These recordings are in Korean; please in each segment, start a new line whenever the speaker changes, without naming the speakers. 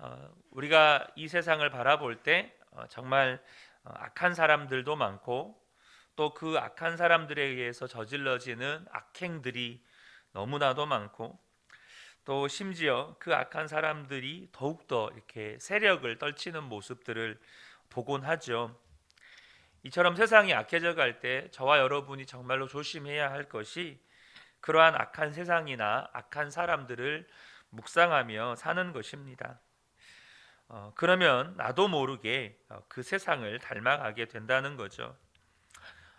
어, 우리가 이 세상을 바라볼 때 어, 정말 어, 악한 사람들도 많고 또 그 악한 사람들에 의해서 저질러지는 악행들이 너무나도 많고 또 심지어 그 악한 사람들이 더욱더 이렇게 세력을 떨치는 모습들을 보곤 하죠. 이처럼 세상이 악해져 갈 때 저와 여러분이 정말로 조심해야 할 것이 그러한 악한 세상이나 악한 사람들을 묵상하며 사는 것입니다. 어, 그러면 나도 모르게 어, 그 세상을 닮아가게 된다는 거죠.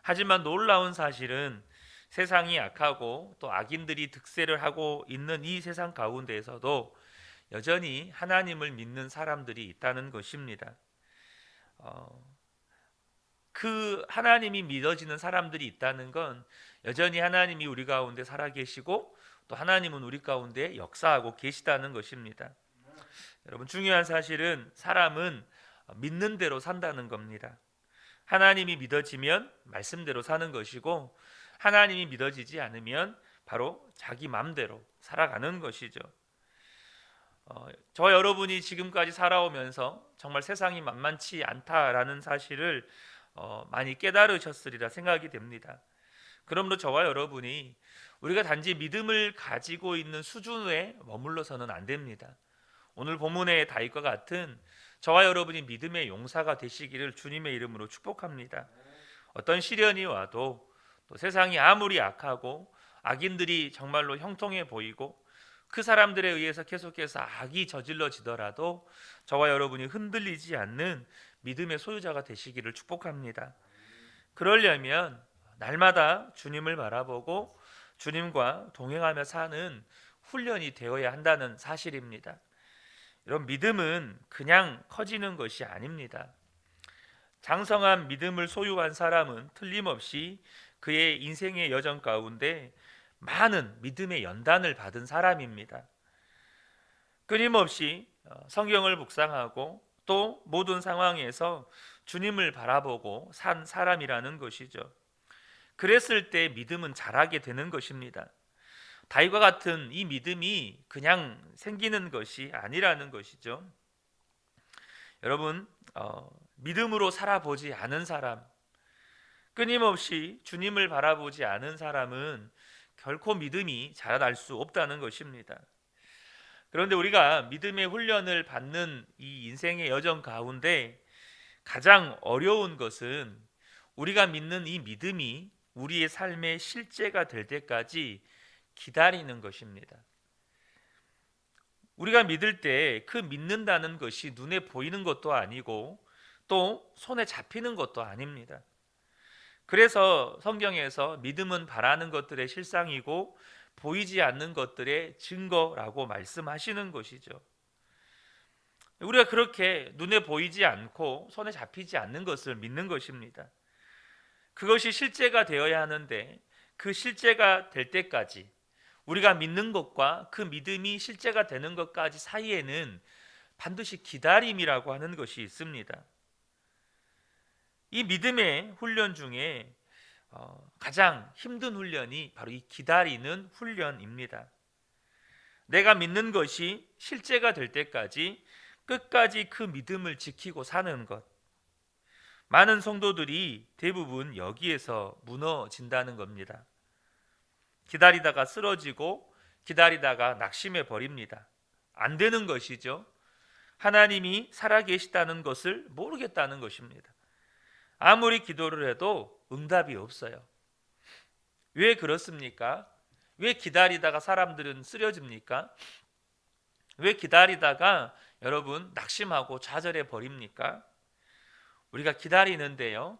하지만 놀라운 사실은 세상이 악하고 또 악인들이 득세를 하고 있는 이 세상 가운데에서도 여전히 하나님을 믿는 사람들이 있다는 것입니다. 어, 그 하나님이 믿어지는 사람들이 있다는 건 여전히 하나님이 우리 가운데 살아계시고 또 하나님은 우리 가운데 역사하고 계시다는 것입니다. 여러분 중요한 사실은 사람은 믿는 대로 산다는 겁니다. 하나님이 믿어지면 말씀대로 사는 것이고 하나님이 믿어지지 않으면 바로 자기 마음대로 살아가는 것이죠. 어, 저 여러분이 지금까지 살아오면서 정말 세상이 만만치 않다라는 사실을 어, 많이 깨달으셨으리라 생각이 됩니다. 그러므로 저와 여러분이 우리가 단지 믿음을 가지고 있는 수준에 머물러서는 안 됩니다. 오늘 본문의 다윗과 같은 저와 여러분이 믿음의 용사가 되시기를 주님의 이름으로 축복합니다. 어떤 시련이 와도 또 세상이 아무리 악하고 악인들이 정말로 형통해 보이고 그 사람들에 의해서 계속해서 악이 저질러지더라도 저와 여러분이 흔들리지 않는 믿음의 소유자가 되시기를 축복합니다. 그러려면 날마다 주님을 바라보고 주님과 동행하며 사는 훈련이 되어야 한다는 사실입니다. 이런 믿음은 그냥 커지는 것이 아닙니다. 장성한 믿음을 소유한 사람은 틀림없이 그의 인생의 여정 가운데 많은 믿음의 연단을 받은 사람입니다. 끊임없이 어, 성경을 묵상하고 또 모든 상황에서 주님을 바라보고 산 사람이라는 것이죠. 그랬을 때 믿음은 자라게 되는 것입니다. 다윗과 같은 이 믿음이 그냥 생기는 것이 아니라는 것이죠. 여러분 어, 믿음으로 살아보지 않은 사람, 끊임없이 주님을 바라보지 않은 사람은 결코 믿음이 자라날 수 없다는 것입니다. 그런데 우리가 믿음의 훈련을 받는 이 인생의 여정 가운데 가장 어려운 것은 우리가 믿는 이 믿음이 우리의 삶의 실제가 될 때까지 기다리는 것입니다. 우리가 믿을 때 그 믿는다는 것이 눈에 보이는 것도 아니고 또 손에 잡히는 것도 아닙니다. 그래서 성경에서 믿음은 바라는 것들의 실상이고 보이지 않는 것들의 증거라고 말씀하시는 것이죠. 우리가 그렇게 눈에 보이지 않고 손에 잡히지 않는 것을 믿는 것입니다. 그것이 실제가 되어야 하는데 그 실제가 될 때까지 우리가 믿는 것과 그 믿음이 실제가 되는 것까지 사이에는 반드시 기다림이라고 하는 것이 있습니다. 이 믿음의 훈련 중에 어, 가장 힘든 훈련이 바로 이 기다리는 훈련입니다. 내가 믿는 것이 실제가 될 때까지 끝까지 그 믿음을 지키고 사는 것. 많은 성도들이 대부분 여기에서 무너진다는 겁니다. 기다리다가 쓰러지고 기다리다가 낙심해 버립니다. 안 되는 것이죠. 하나님이 살아계시다는 것을 모르겠다는 것입니다. 아무리 기도를 해도 응답이 없어요. 왜 그렇습니까? 왜 기다리다가 사람들은 쓰러집니까? 왜 기다리다가 여러분 낙심하고 좌절해 버립니까? 우리가 기다리는데요.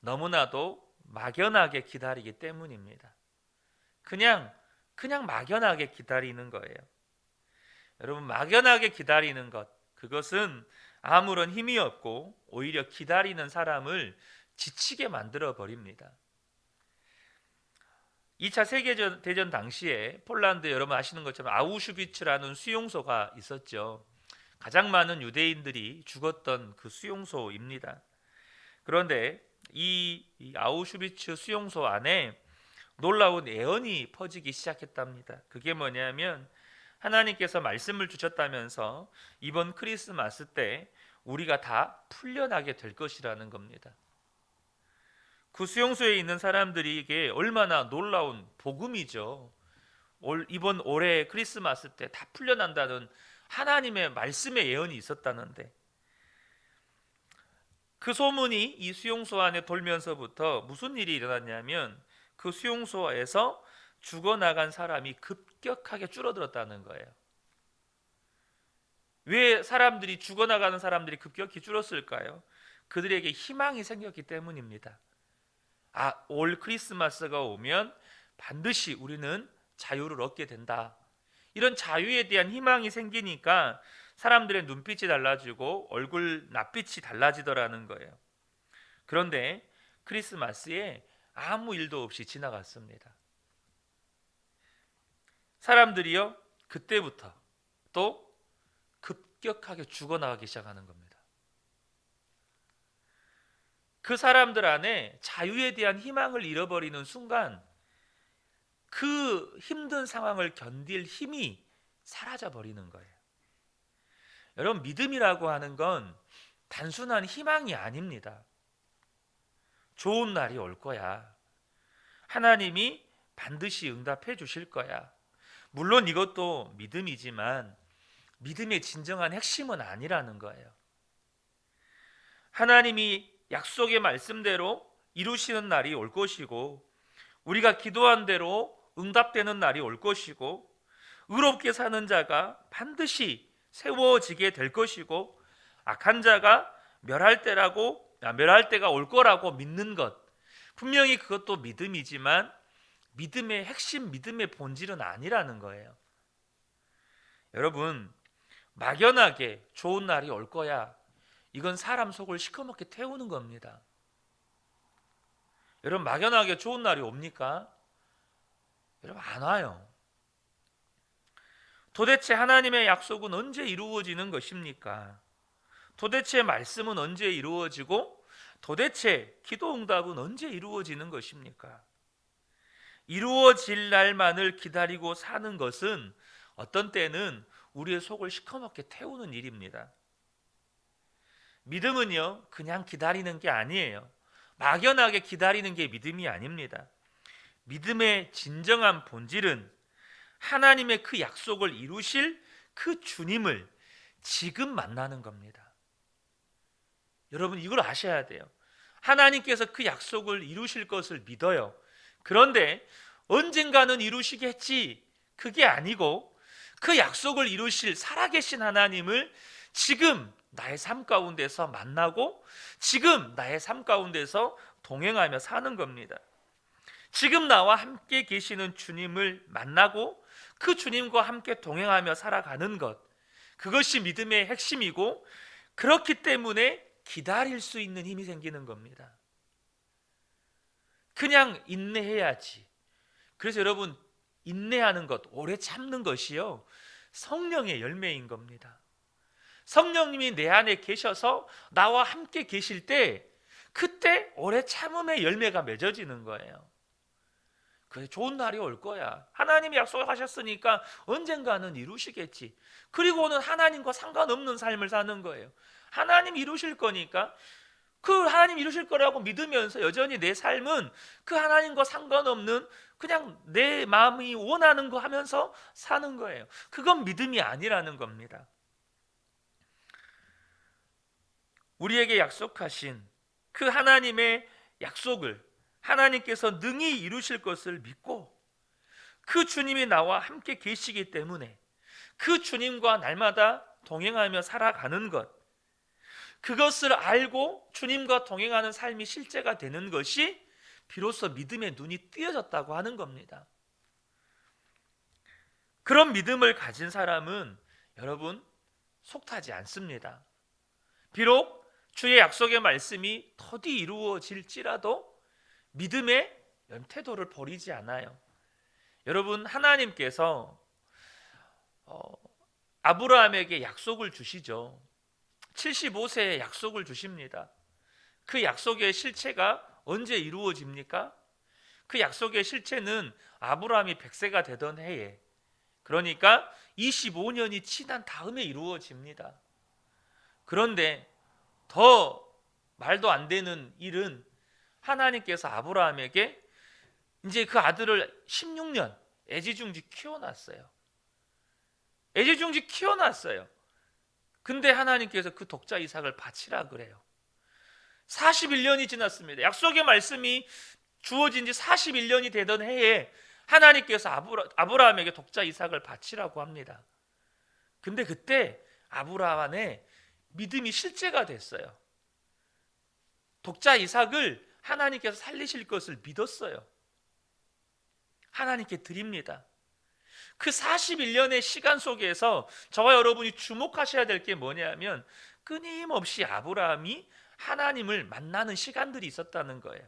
너무나도 막연하게 기다리기 때문입니다. 그냥 그냥 막연하게 기다리는 거예요. 여러분 막연하게 기다리는 것 그것은 아무런 힘이 없고 오히려 기다리는 사람을 지치게 만들어 버립니다. 2차 세계대전 대전 당시에 폴란드 여러분 아시는 것처럼 아우슈비츠라는 수용소가 있었죠. 가장 많은 유대인들이 죽었던 그 수용소입니다. 그런데 이, 이 아우슈비츠 수용소 안에 놀라운 애언이 퍼지기 시작했답니다. 그게 뭐냐면 하나님께서 말씀을 주셨다면서 이번 크리스마스 때 우리가 다 풀려나게 될 것이라는 겁니다. 그 수용소에 있는 사람들에게 얼마나 놀라운 복음이죠. 올, 이번 올해 크리스마스 때 다 풀려난다는 하나님의 말씀의 예언이 있었다는데 그 소문이 이 수용소 안에 돌면서부터 무슨 일이 일어났냐면 그 수용소에서 죽어나간 사람이 급격하게 줄어들었다는 거예요. 왜 사람들이 죽어나가는 사람들이 급격히 줄었을까요? 그들에게 희망이 생겼기 때문입니다. 아, 올 크리스마스가 오면 반드시 우리는 자유를 얻게 된다. 이런 자유에 대한 희망이 생기니까 사람들의 눈빛이 달라지고 얼굴 낯빛이 달라지더라는 거예요. 그런데 크리스마스에 아무 일도 없이 지나갔습니다. 사람들이요 그때부터 또 급격하게 죽어나가기 시작하는 겁니다. 그 사람들 안에 자유에 대한 희망을 잃어버리는 순간 그 힘든 상황을 견딜 힘이 사라져 버리는 거예요. 여러분 믿음이라고 하는 건 단순한 희망이 아닙니다. 좋은 날이 올 거야. 하나님이 반드시 응답해 주실 거야. 물론 이것도 믿음이지만 믿음의 진정한 핵심은 아니라는 거예요. 하나님이 약속의 말씀대로 이루시는 날이 올 것이고 우리가 기도한 대로 응답되는 날이 올 것이고 의롭게 사는 자가 반드시 세워지게 될 것이고 악한 자가 멸할 때라고 아, 멸할 때가 올 거라고 믿는 것 분명히 그것도 믿음이지만 믿음의 핵심 믿음의 본질은 아니라는 거예요. 여러분 막연하게 좋은 날이 올 거야. 이건 사람 속을 시커멓게 태우는 겁니다. 여러분 막연하게 좋은 날이 옵니까? 여러분 안 와요. 도대체 하나님의 약속은 언제 이루어지는 것입니까? 도대체 말씀은 언제 이루어지고 도대체 기도 응답은 언제 이루어지는 것입니까? 이루어질 날만을 기다리고 사는 것은 어떤 때는 우리의 속을 시커멓게 태우는 일입니다. 믿음은요, 그냥 기다리는 게 아니에요. 막연하게 기다리는 게 믿음이 아닙니다. 믿음의 진정한 본질은 하나님의 그 약속을 이루실 그 주님을 지금 만나는 겁니다. 여러분 이걸 아셔야 돼요. 하나님께서 그 약속을 이루실 것을 믿어요. 그런데 언젠가는 이루시겠지. 그게 아니고 그 약속을 이루실 살아계신 하나님을 지금 나의 삶 가운데서 만나고 지금 나의 삶 가운데서 동행하며 사는 겁니다. 지금 나와 함께 계시는 주님을 만나고 그 주님과 함께 동행하며 살아가는 것. 그것이 믿음의 핵심이고 그렇기 때문에 기다릴 수 있는 힘이 생기는 겁니다. 그냥 인내해야지. 그래서 여러분 인내하는 것, 오래 참는 것이요. 성령의 열매인 겁니다. 성령님이 내 안에 계셔서 나와 함께 계실 때 그때 오래 참음의 열매가 맺어지는 거예요. 그래 좋은 날이 올 거야. 하나님이 약속하셨으니까 언젠가는 이루시겠지. 그리고는 하나님과 상관없는 삶을 사는 거예요. 하나님 이루실 거니까 그 하나님 이루실 거라고 믿으면서 여전히 내 삶은 그 하나님과 상관없는 그냥 내 마음이 원하는 거 하면서 사는 거예요. 그건 믿음이 아니라는 겁니다. 우리에게 약속하신 그 하나님의 약속을 하나님께서 능히 이루실 것을 믿고 그 주님이 나와 함께 계시기 때문에 그 주님과 날마다 동행하며 살아가는 것 그것을 알고 주님과 동행하는 삶이 실제가 되는 것이 비로소 믿음의 눈이 띄어졌다고 하는 겁니다. 그런 믿음을 가진 사람은 여러분 속타지 않습니다. 비록 주의 약속의 말씀이 더디 이루어질지라도 믿음의 태도를 버리지 않아요. 여러분 하나님께서 어, 아브라함에게 약속을 주시죠. 75세에 약속을 주십니다. 그 약속의 실체가 언제 이루어집니까? 그 약속의 실체는 아브라함이 100세가 되던 해에 그러니까 25년이 지난 다음에 이루어집니다. 그런데 더 말도 안 되는 일은 하나님께서 아브라함에게 이제 그 아들을 16년 애지중지 키워놨어요. 애지중지 키워놨어요. 근데 하나님께서 그 독자 이삭을 바치라 그래요. 41년이 지났습니다. 약속의 말씀이 주어진 지 41년이 되던 해에 하나님께서 아브라, 아브라함에게 독자 이삭을 바치라고 합니다. 근데 그때 아브라함의 믿음이 실제가 됐어요. 독자 이삭을 하나님께서 살리실 것을 믿었어요. 하나님께 드립니다. 그 41년의 시간 속에서 저와 여러분이 주목하셔야 될 게 뭐냐면 끊임없이 아브라함이 하나님을 만나는 시간들이 있었다는 거예요.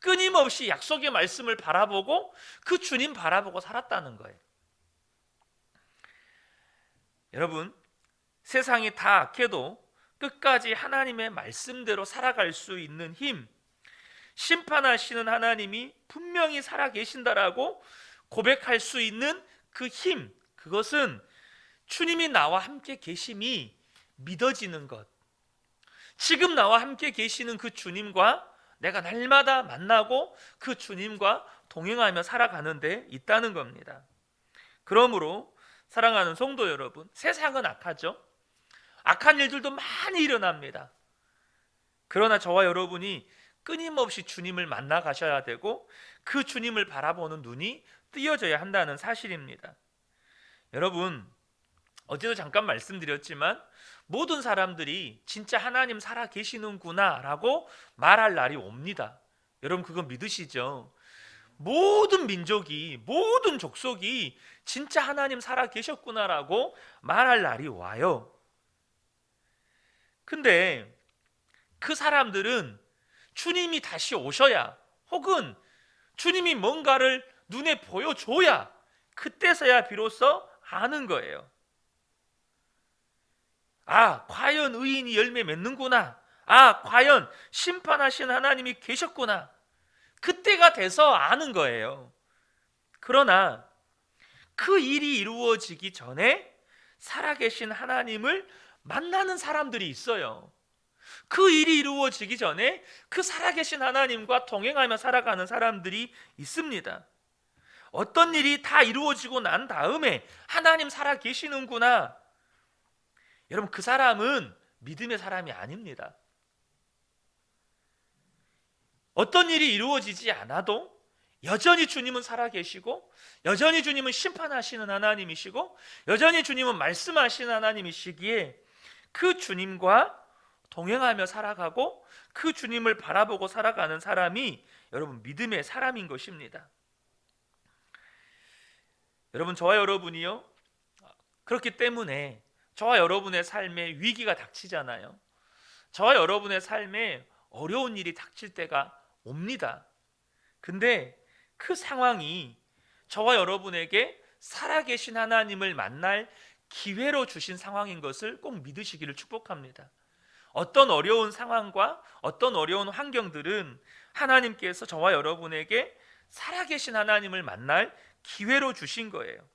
끊임없이 약속의 말씀을 바라보고 그 주님 바라보고 살았다는 거예요. 여러분, 세상이 다 악해도 끝까지 하나님의 말씀대로 살아갈 수 있는 힘, 심판하시는 하나님이 분명히 살아 계신다라고 고백할 수 있는 그 힘, 그것은 주님이 나와 함께 계심이 믿어지는 것. 지금 나와 함께 계시는 그 주님과 내가 날마다 만나고 그 주님과 동행하며 살아가는데 있다는 겁니다. 그러므로 사랑하는 성도 여러분, 세상은 악하죠. 악한 일들도 많이 일어납니다. 그러나 저와 여러분이 끊임없이 주님을 만나 가셔야 되고 그 주님을 바라보는 눈이 뜨여져야 한다는 사실입니다. 여러분, 어제도 잠깐 말씀드렸지만 모든 사람들이 진짜 하나님 살아 계시는구나라고 말할 날이 옵니다. 여러분 그거 믿으시죠? 모든 민족이 모든 족속이 진짜 하나님 살아 계셨구나라고 말할 날이 와요. 근데 그 사람들은 주님이 다시 오셔야 혹은 주님이 뭔가를 눈에 보여줘야 그때서야 비로소 아는 거예요. 아, 과연 의인이 열매 맺는구나. 아, 과연 심판하신 하나님이 계셨구나. 그때가 돼서 아는 거예요. 그러나 그 일이 이루어지기 전에 살아계신 하나님을 만나는 사람들이 있어요. 그 일이 이루어지기 전에 그 살아계신 하나님과 동행하며 살아가는 사람들이 있습니다. 어떤 일이 다 이루어지고 난 다음에 하나님 살아 계시는구나. 여러분, 그 사람은 믿음의 사람이 아닙니다. 어떤 일이 이루어지지 않아도 여전히 주님은 살아계시고 여전히 주님은 심판하시는 하나님이시고 여전히 주님은 말씀하시는 하나님이시기에 그 주님과 동행하며 살아가고 그 주님을 바라보고 살아가는 사람이 여러분 믿음의 사람인 것입니다. 여러분 저와 여러분이요 그렇기 때문에 저와 여러분의 삶에 위기가 닥치잖아요. 저와 여러분의 삶에 어려운 일이 닥칠 때가 옵니다. 근데 그 상황이 저와 여러분에게 살아계신 하나님을 만날 기회로 주신 상황인 것을 꼭 믿으시기를 축복합니다. 어떤 어려운 상황과 어떤 어려운 환경들은 하나님께서 저와 여러분에게 살아계신 하나님을 만날 기회로 주신 거예요.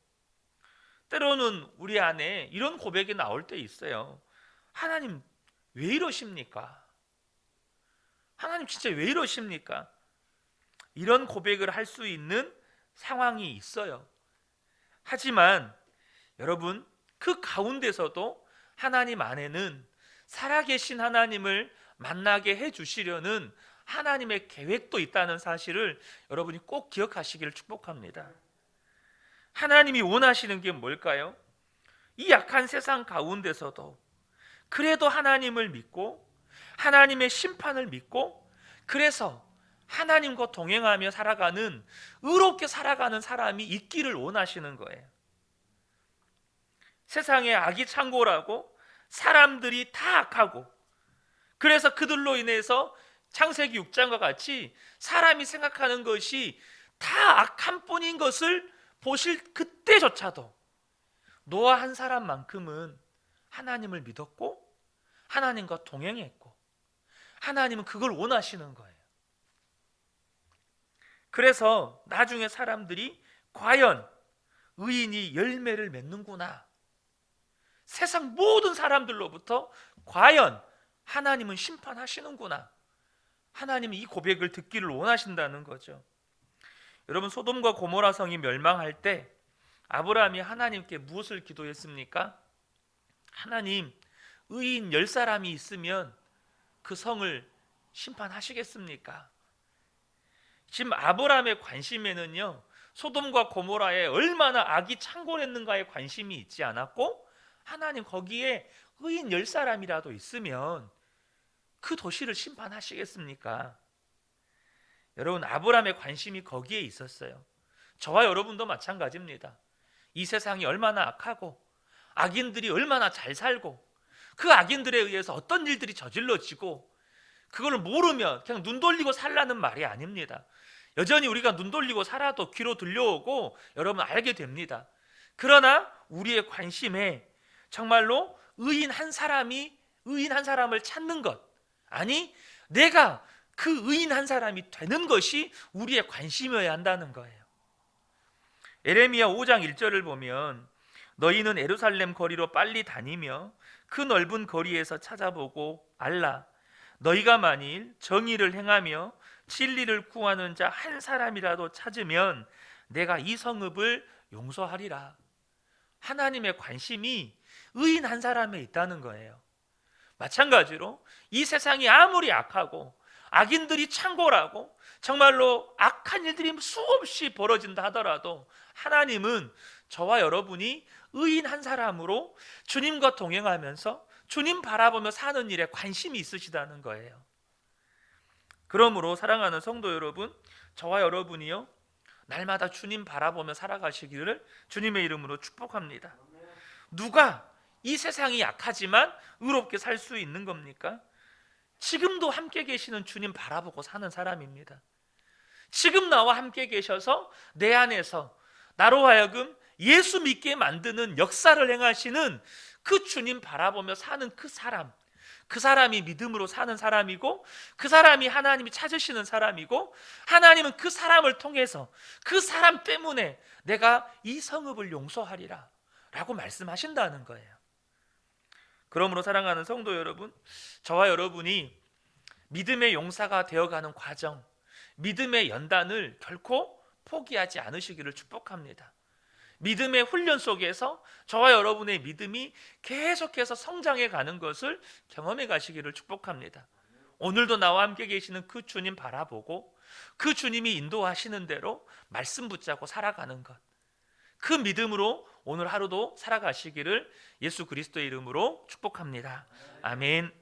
때로는 우리 안에 이런 고백이 나올 때 있어요. 하나님 왜 이러십니까? 하나님 진짜 왜 이러십니까? 이런 고백을 할 수 있는 상황이 있어요. 하지만 여러분 그 가운데서도 하나님 안에는 살아계신 하나님을 만나게 해 주시려는 하나님의 계획도 있다는 사실을 여러분이 꼭 기억하시기를 축복합니다. 하나님이 원하시는 게 뭘까요? 이 약한 세상 가운데서도 그래도 하나님을 믿고 하나님의 심판을 믿고 그래서 하나님과 동행하며 살아가는 의롭게 살아가는 사람이 있기를 원하시는 거예요. 세상에 악이 창고라고 사람들이 다 악하고 그래서 그들로 인해서 창세기 6장과 같이 사람이 생각하는 것이 다 악한 뿐인 것을 보실 그때조차도 노아 한 사람만큼은 하나님을 믿었고 하나님과 동행했고 하나님은 그걸 원하시는 거예요. 그래서 나중에 사람들이 과연 의인이 열매를 맺는구나. 세상 모든 사람들로부터 과연 하나님은 심판하시는구나. 하나님이 이 고백을 듣기를 원하신다는 거죠. 여러분 소돔과 고모라 성이 멸망할 때 아브라함이 하나님께 무엇을 기도했습니까? 하나님 의인 열 사람이 있으면 그 성을 심판하시겠습니까? 지금 아브라함의 관심에는요 소돔과 고모라에 얼마나 악이 창궐했는가에 관심이 있지 않았고 하나님 거기에 의인 열 사람이라도 있으면 그 도시를 심판하시겠습니까? 여러분 아브라함의 관심이 거기에 있었어요. 저와 여러분도 마찬가지입니다. 이 세상이 얼마나 악하고 악인들이 얼마나 잘 살고 그 악인들에 의해서 어떤 일들이 저질러지고 그걸 모르면 그냥 눈 돌리고 살라는 말이 아닙니다. 여전히 우리가 눈 돌리고 살아도 귀로 들려오고 여러분 알게 됩니다. 그러나 우리의 관심에 정말로 의인 한 사람이 의인 한 사람을 찾는 것 아니 내가 그 의인 한 사람이 되는 것이 우리의 관심이어야 한다는 거예요. 에레미야 5장 1절을 보면 너희는 에루살렘 거리로 빨리 다니며 그 넓은 거리에서 찾아보고 알라 너희가 만일 정의를 행하며 진리를 구하는 자 한 사람이라도 찾으면 내가 이 성읍을 용서하리라. 하나님의 관심이 의인 한 사람에 있다는 거예요. 마찬가지로 이 세상이 아무리 악하고 악인들이 창궐하고 정말로 악한 일들이 수없이 벌어진다 하더라도 하나님은 저와 여러분이 의인 한 사람으로 주님과 동행하면서 주님 바라보며 사는 일에 관심이 있으시다는 거예요. 그러므로 사랑하는 성도 여러분, 저와 여러분이요 날마다 주님 바라보며 살아가시기를 주님의 이름으로 축복합니다. 누가 이 세상이 약하지만 의롭게 살 수 있는 겁니까? 지금도 함께 계시는 주님 바라보고 사는 사람입니다. 지금 나와 함께 계셔서 내 안에서 나로 하여금 예수 믿게 만드는 역사를 행하시는 그 주님 바라보며 사는 그 사람. 그 사람이 믿음으로 사는 사람이고 그 사람이 하나님이 찾으시는 사람이고 하나님은 그 사람을 통해서 그 사람 때문에 내가 이 성읍을 용서하리라 라고 말씀하신다는 거예요. 그러므로 사랑하는 성도 여러분, 저와 여러분이 믿음의 용사가 되어가는 과정, 믿음의 연단을 결코 포기하지 않으시기를 축복합니다. 믿음의 훈련 속에서 저와 여러분의 믿음이 계속해서 성장해 가는 것을 경험해 가시기를 축복합니다. 오늘도 나와 함께 계시는 그 주님 바라보고 그 주님이 인도하시는 대로 말씀 붙잡고 살아가는 것. 그 믿음으로 오늘 하루도 살아가시기를 예수 그리스도의 이름으로 축복합니다. 아멘.